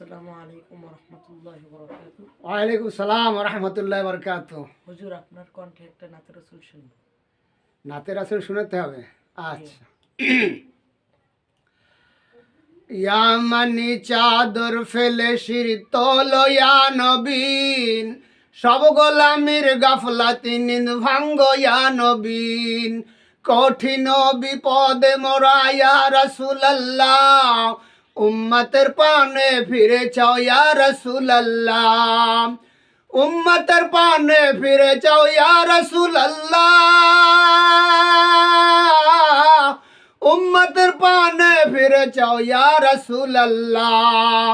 আসসালামু আলাইকুম রহমতুল্লাহ বরকাত ওয়ালাইকুম সালাম রহমতুল্লাহ বরকাত হুজুর আপনার কণ্ঠে একটা নাতের রসুল শুনব। নাতের আসর শুনাতে হবে? আচ্ছা। ইয়ামানি চাদর ফেলে শির তলয়া নবীন। সব গোলামির গাফলাতি নিন ভাঙ্গ ইয়া নবীন। কঠিন বিপদে মোরায়া রসুল্লাহ উম্মতের পানে ফিরে চাও ইয়া রসুল্লাহ উম্মতের পানে ফিরে চাও ইয়া রসুল্লাহ উম্মতের পানে ফিরে চাও ইয়া রসুল্লাহ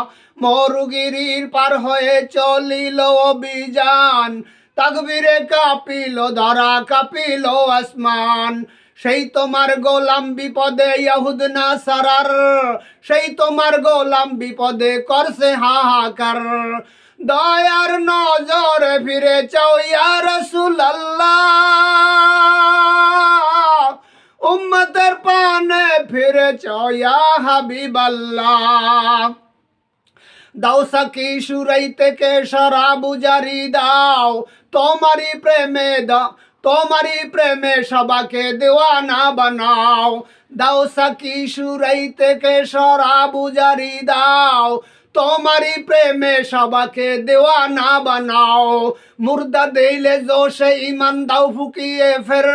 মরুগিরির পার হয়ে চলিল অভিযান। তাকবীরে কাঁপিল ধরা কাঁপিল আসমান। সেই তোমার গোলাম বিপদে ইহুদ না সারার সেই তোমার গোলাম বিপদে করছে হাহাকার। দয়ার নজরে ফিরে চাও ইয়া রাসূলুল্লাহ। উম্মতের পানে ফিরে চাও ইয়া হাবিবাল্লাহ। দাও সাকি সুরাই থেকে শরাবু জারি দাও। তোমারই প্রেমে দাও তোমারই প্রেমে সবাকে দেওয়ানা বানাও। দাও সাকি সুরাই থেকে শরাবু জারি দাও। তোমারই প্রেমে সবাকে দেওয়ানা বানাও। মুর্দা দেইলে জোশে ইমান দাও ফুকিয়ে ফের।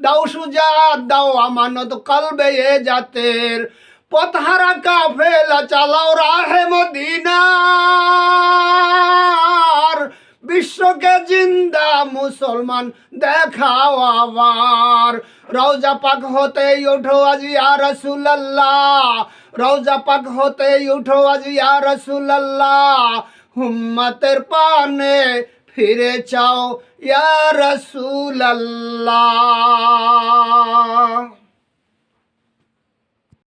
দাও সুজাত, দাও আমানত কলবে এ জাতের। পথহারা কাফেলা চালাও রাহে মদিনার বিশ্বকে জিন্দা মুসলমান দেখাও আবার রওজা পাক হতে উঠো আজ ইয়া রাসূলুল্লাহ রওজা পাক হতে উঠো আজ ইয়া রাসূলুল্লাহ হুম্মতের পানে ফিরে চাও ইয়া রাসূলুল্লাহ